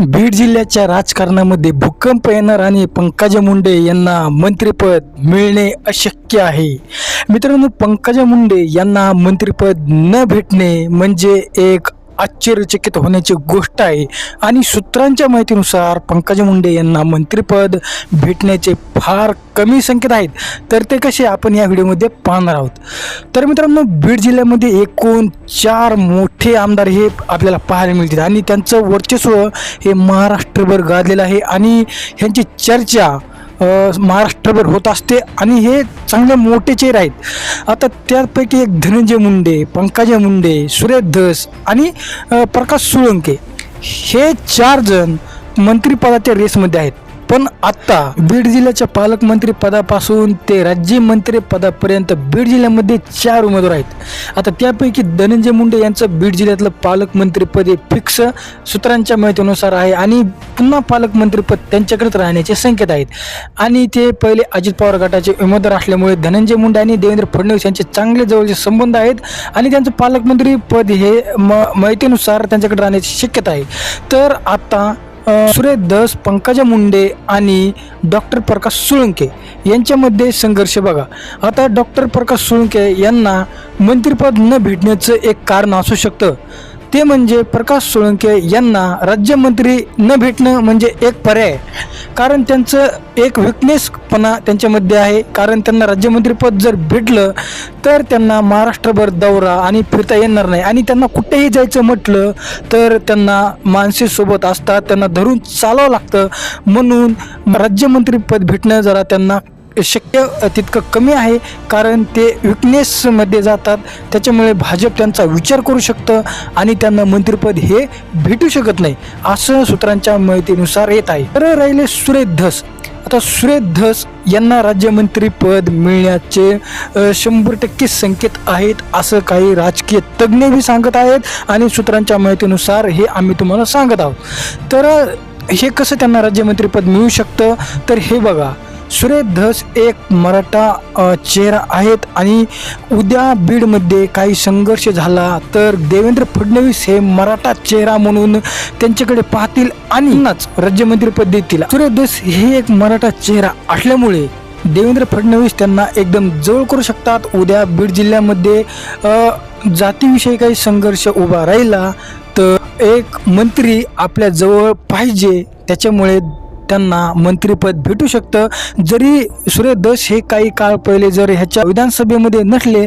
बीड जिल्ह्याच्या राजकारणामध्ये भूकंप येणार आणि पंकजा मुंडे यांना मंत्रिपद मिळणे अशक्य आहे. मित्रांनो पंकजा मुंडे यांना मंत्रिपद न भेटणे म्हणजे एक आश्चर्यचकित होण्याची गोष्ट आहे. आणि सूत्रांच्या माहितीनुसार पंकजा मुंडे यांना मंत्रिपद भेटण्याचे फार कमी संकेत आहेत. तर ते कसे आपण या व्हिडिओमध्ये पाहणार आहोत. तर मित्रांनो बीड जिल्ह्यामध्ये एकूण चार मोठे आमदार हे आपल्याला पाहायला मिळतील. आणि त्यांचं वर्चस्व हे महाराष्ट्रभर गाजलेलं आहे. आणि ह्यांची चर्चा महाराष्ट्रभर होत असते आणि हे चांगले मोठे चेहरे आहेत. आता त्यापैकी एक धनंजय मुंडे पंकजा मुंडे सुरेश धस आणि प्रकाश सोळंके. हे चार जण मंत्रिपदाच्या रेसमध्ये आहेत. पण आत्ता बीड जिल्ह्याच्या पालकमंत्री पदापासून ते राज्यमंत्री पदापर्यंत बीड जिल्ह्यामध्ये चार उमेदवार आहेत. आता त्यापैकी धनंजय मुंडे यांचं बीड जिल्ह्यातलं पालकमंत्रीपद हे फिक्स सूत्रांच्या माहितीनुसार आहे आणि पुन्हा पालकमंत्रीपद त्यांच्याकडेच राहण्याचे संकेत आहेत. आणि ते पहिले अजित पवार गटाचे उमेदवार असल्यामुळे धनंजय मुंडे आणि देवेंद्र फडणवीस यांचे चांगले जवळचे संबंध आहेत आणि त्यांचं पालकमंत्री पद हे म माहितीनुसार त्यांच्याकडे राहण्याची शक्यता आहे. तर आता सुरेश दस पंकजा मुंडे आणि डॉक्टर प्रकाश सुळंके यांच्यामध्ये संघर्ष बघा. आता डॉक्टर प्रकाश सुळंके यांना मंत्रिपद न भेटण्याचं एक कारण असू शकतं. ते म्हणजे प्रकाश सोळंके यांना राज्यमंत्री न भेटणं म्हणजे एक पर्याय. कारण त्यांचं एक विकनेसपणा त्यांच्यामध्ये आहे. कारण त्यांना राज्यमंत्रीपद जर भेटलं तर त्यांना महाराष्ट्रभर दौरा आणि फिरता येणार नाही. आणि त्यांना कुठेही जायचं म्हटलं तर त्यांना माणसेसोबत असतात. त्यांना धरून चालावं लागतं. म्हणून राज्यमंत्रीपद भेटणं जरा त्यांना शक्य तितकं कमी आहे कारण ते विकनेसमध्ये जातात. त्याच्यामुळे भाजप त्यांचा विचार करू शकतं आणि त्यांना मंत्रिपद हे भेटू शकत नाही असं सूत्रांच्या माहितीनुसार येत आहे. तर राहिले सुरेश धस. आता सुरेश धस यांना राज्यमंत्रीपद मिळण्याचे शंभर टक्के संकेत आहेत असं काही राजकीय तज्ज्ञही सांगत आहेत आणि सूत्रांच्या माहितीनुसार हे आम्ही तुम्हाला सांगत आहोत. तर हे कसं त्यांना राज्यमंत्रीपद मिळू शकतं? तर हे बघा सुरेश धस एक मराठा चेहरा आहेत आणि उद्या बीडमध्ये काही संघर्ष झाला तर देवेंद्र फडणवीस हे मराठा चेहरा म्हणून त्यांच्याकडे पाहतील आणि राज्यमंत्रीपद देतील. सुरेश धस हे एक मराठा चेहरा असल्यामुळे देवेंद्र फडणवीस त्यांना एकदम जवळ करू शकतात. उद्या बीड जिल्ह्यामध्ये जातीविषयी काही संघर्ष उभा राहिला तर एक मंत्री आपल्या जवळ पाहिजे त्याच्यामुळे त्यांना मंत्रिपद भेटू शकतं. जरी सुरेश दश हे काही काळ पहिले जर ह्याच्या विधानसभेमध्ये नसले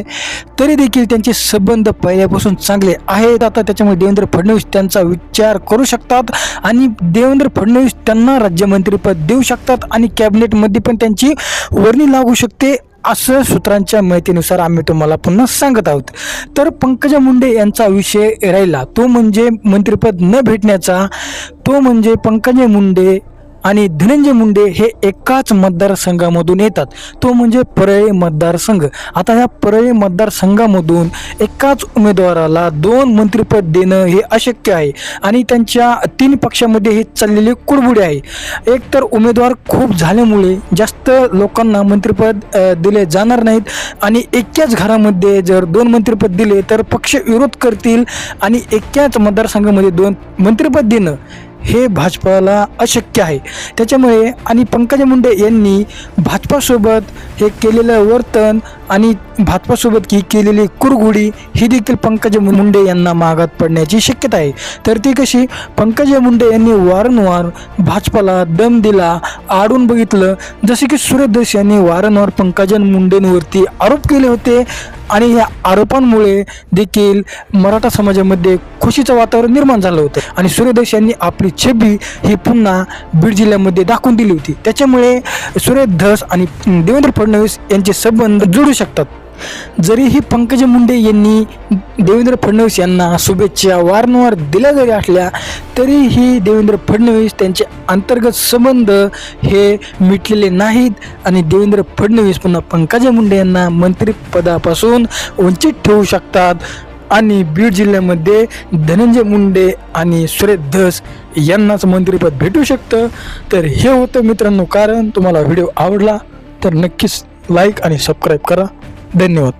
तरी देखील त्यांचे संबंध पहिल्यापासून चांगले आहेत. आता त्याच्यामुळे देवेंद्र फडणवीस त्यांचा विचार करू शकतात आणि देवेंद्र फडणवीस त्यांना राज्यमंत्रीपद देऊ शकतात आणि कॅबिनेटमध्ये पण त्यांची वर्णी लागू शकते असं सूत्रांच्या माहितीनुसार आम्ही तुम्हाला पुन्हा सांगत आहोत. तर पंकजा मुंडे यांचा विषय राहिला. तो म्हणजे मंत्रिपद न भेटण्याचा तो म्हणजे पंकजा मुंडे आणि धनंजय मुंडे हे एकाच मतदारसंघामधून येतात. तो म्हणजे परळी मतदारसंघ. आता ह्या परळी मतदारसंघामधून एकाच उमेदवाराला दोन मंत्रिपद देणं हे अशक्य आहे आणि त्यांच्या तीन पक्षामध्ये हे चाललेली कुडबुडी आहे. एक तर उमेदवार खूप झाल्यामुळे जास्त लोकांना मंत्रिपद दिले जाणार नाहीत आणि एकाच घरामध्ये जर दोन मंत्रिपद दिले तर पक्ष विरोध करतील आणि एकाच मतदारसंघामध्ये दोन मंत्रिपद देणं हे भाजपाला अशक्य आहे. त्याच्यामुळे आणि पंकजा मुंडे यांनी भाजपासोबत हे केलेलं वर्तन आणि भाजपासोबत की केलेली कुरघुडी ही देखील पंकजा मुंडे यांना मागात पडण्याची शक्यता आहे. तर ती कशी? पंकजा मुंडे यांनी वारंवार भाजपाला दम दिला आडून बघितलं. जसे की सुरेश यांनी वारंवार पंकजा मुंडेंवरती आरोप केले होते. आणि या आरोपांमुळे देखील मराठा समाजामध्ये खुशीचं वातावरण निर्माण झालं होतं. आणि सूर्यदेश यांनी आपली छबी ही पुन्हा बीड जिल्ह्यामध्ये दाखवून दिली होती. त्याच्यामुळे सूर्य धस आणि देवेंद्र फडणवीस यांचे संबंध जुळू शकतात. जरीही पंकज मुंडे यांनी देवेंद्र फडणवीस यांना शुभेच्छा वारंवार दिल्या जरी असल्या तरीही देवेंद्र फडणवीस त्यांचे अंतर्गत संबंध हे मिटलेले नाहीत. आणि देवेंद्र फडणवीस पुन्हा पंकजा मुंडे यांना मंत्रिपदापासून वंचित ठेवू शकतात. आणि बीड जिल्ह्यामध्ये धनंजय मुंडे आणि सुरेश धस यांनाच मंत्रिपद भेटू शकतं. तर हे होतं मित्रांनो कारण तुम्हाला व्हिडिओ आवडला तर नक्कीच लाईक आणि सबस्क्राईब करा. धन्यवाद